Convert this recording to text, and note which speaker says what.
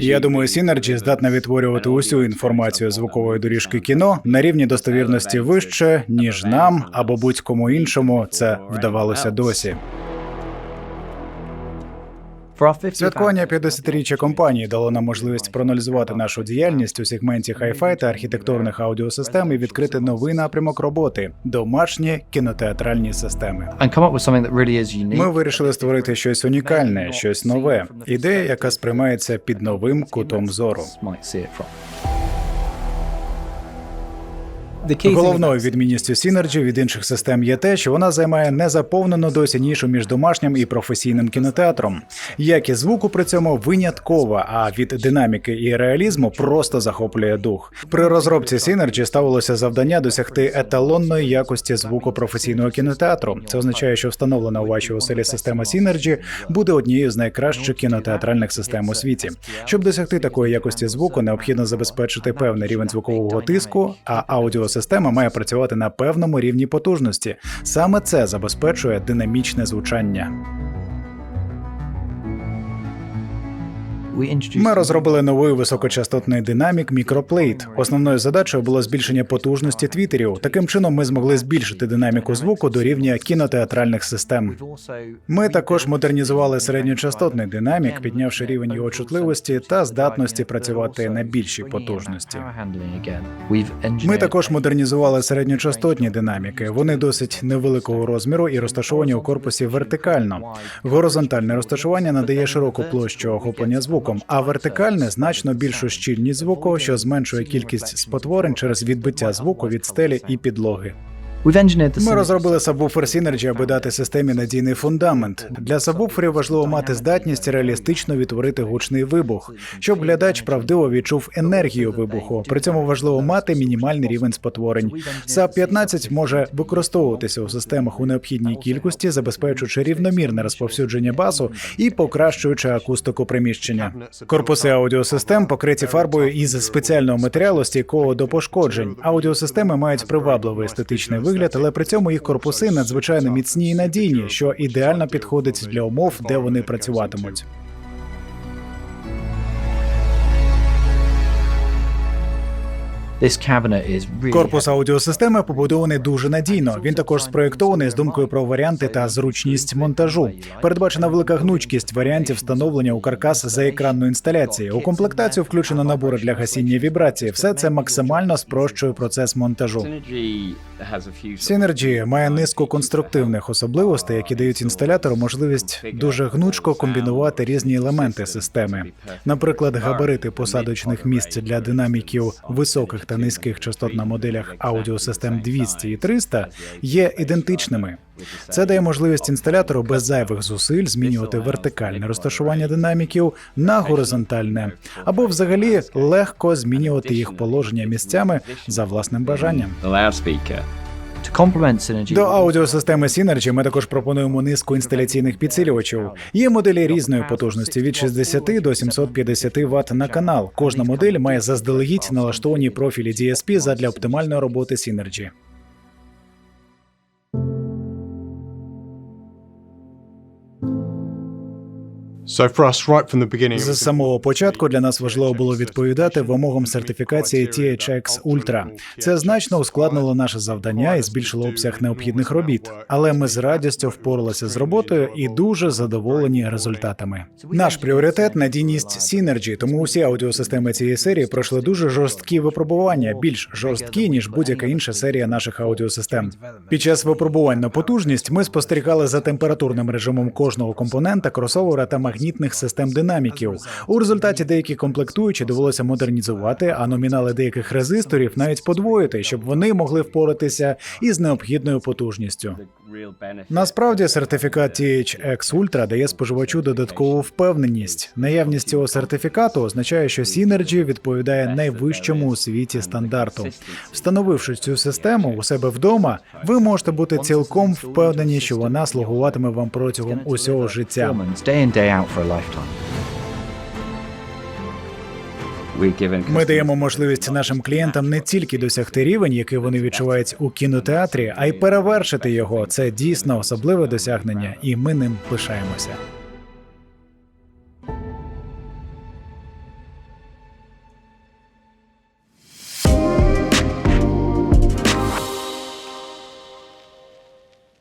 Speaker 1: Я думаю, Synergy здатна відтворювати усю інформацію звукової доріжки кіно на рівні достовірності вище, ніж нам або будь-кому іншому це вдавалося досі. Святкування 50-річчя компанії дало нам можливість проаналізувати нашу діяльність у сегменті хай-фай та архітектурних аудіосистем і відкрити новий напрямок роботи домашні кінотеатральні системи. Ми вирішили створити щось унікальне, щось нове, ідея, яка сприймається під новим кутом зору. Головною відмінністю Synergy від інших систем є те, що вона займає незаповнену досі нішу між домашнім і професійним кінотеатром. Якість звуку при цьому виняткова, а від динаміки і реалізму просто захоплює дух. При розробці Synergy ставилося завдання досягти еталонної якості звуку професійного кінотеатру. Це означає, що встановлена у вашій оселі система Synergy буде однією з найкращих кінотеатральних систем у світі. Щоб досягти такої якості звуку, необхідно забезпечити певний рівень звукового тиску, а аудіосистема має працювати на певному рівні потужності. Саме це забезпечує динамічне звучання. Ми розробили новий високочастотний динамік мікроплейт. Основною задачею було збільшення потужності твітерів. Таким чином, ми змогли збільшити динаміку звуку до рівня кінотеатральних систем. Ми також модернізували середньочастотний динамік, піднявши рівень його чутливості та здатності працювати на більшій потужності. Ми також модернізували середньочастотні динаміки. Вони досить невеликого розміру і розташовані у корпусі вертикально. Горизонтальне розташування надає широку площу охоплення звуком, а вертикальне значно більшу щільність звуку, що зменшує кількість спотворень через відбиття звуку від стелі і підлоги. Ми розробили сабвуфер Synergy, аби дати системі надійний фундамент. Для сабвуферів важливо мати здатність реалістично відтворити гучний вибух, щоб глядач правдиво відчув енергію вибуху. При цьому важливо мати мінімальний рівень спотворень. САП 15 може використовуватися у системах у необхідній кількості, забезпечуючи рівномірне розповсюдження басу і покращуючи акустику приміщення. Корпуси аудіосистем покриті фарбою із спеціального матеріалу стійкого до пошкоджень. Аудіосистеми мають привабливий естетичний вигляд, але при цьому їх корпуси надзвичайно міцні і надійні, що ідеально підходить для умов, де вони працюватимуть. Корпус аудіосистеми побудований дуже надійно. Він також спроєктований з думкою про варіанти та зручність монтажу. Передбачена велика гнучкість варіантів встановлення у каркас за екранної інсталяції. У комплектацію включено набори для гасіння вібрації. Все це максимально спрощує процес монтажу. Synergy має низку конструктивних особливостей, які дають інсталятору можливість дуже гнучко комбінувати різні елементи системи. Наприклад, габарити посадочних місць для динаміків високих та низьких частот на моделях аудіосистем 200 і 300 є ідентичними. Це дає можливість інсталятору без зайвих зусиль змінювати вертикальне розташування динаміків на горизонтальне, або взагалі легко змінювати їх положення місцями за власним бажанням. До аудіосистеми Synergy ми також пропонуємо низку інсталяційних підсилювачів. Є моделі різної потужності від 60 до 750 Вт на канал. Кожна модель має заздалегідь налаштовані профілі DSP задля оптимальної роботи Synergy. З самого початку для нас важливо було відповідати вимогам сертифікації THX Ultra. Це значно ускладнило наше завдання і збільшило обсяг необхідних робіт. Але ми з радістю впоралися з роботою і дуже задоволені результатами. Наш пріоритет надійність Synergy, тому усі аудіосистеми цієї серії пройшли дуже жорсткі випробування, більш жорсткі ніж будь-яка інша серія наших аудіосистем. Під час випробувань на потужність ми спостерігали за температурним режимом кожного компонента, кросовера та магнітних систем динаміків. У результаті деякі комплектуючі довелося модернізувати, а номінали деяких резисторів навіть подвоїти, щоб вони могли впоратися із необхідною потужністю. Насправді сертифікат THX Ultra дає споживачу додаткову впевненість. Наявність цього сертифікату означає, що Synergy відповідає найвищому у світі стандарту. Встановивши цю систему у себе вдома, ви можете бути цілком впевнені, що вона слугуватиме вам протягом усього життя. Ми даємо можливість нашим клієнтам не тільки досягти рівень, який вони відчувають у кінотеатрі, а й перевершити його. Це дійсно особливе досягнення, і ми ним пишаємося.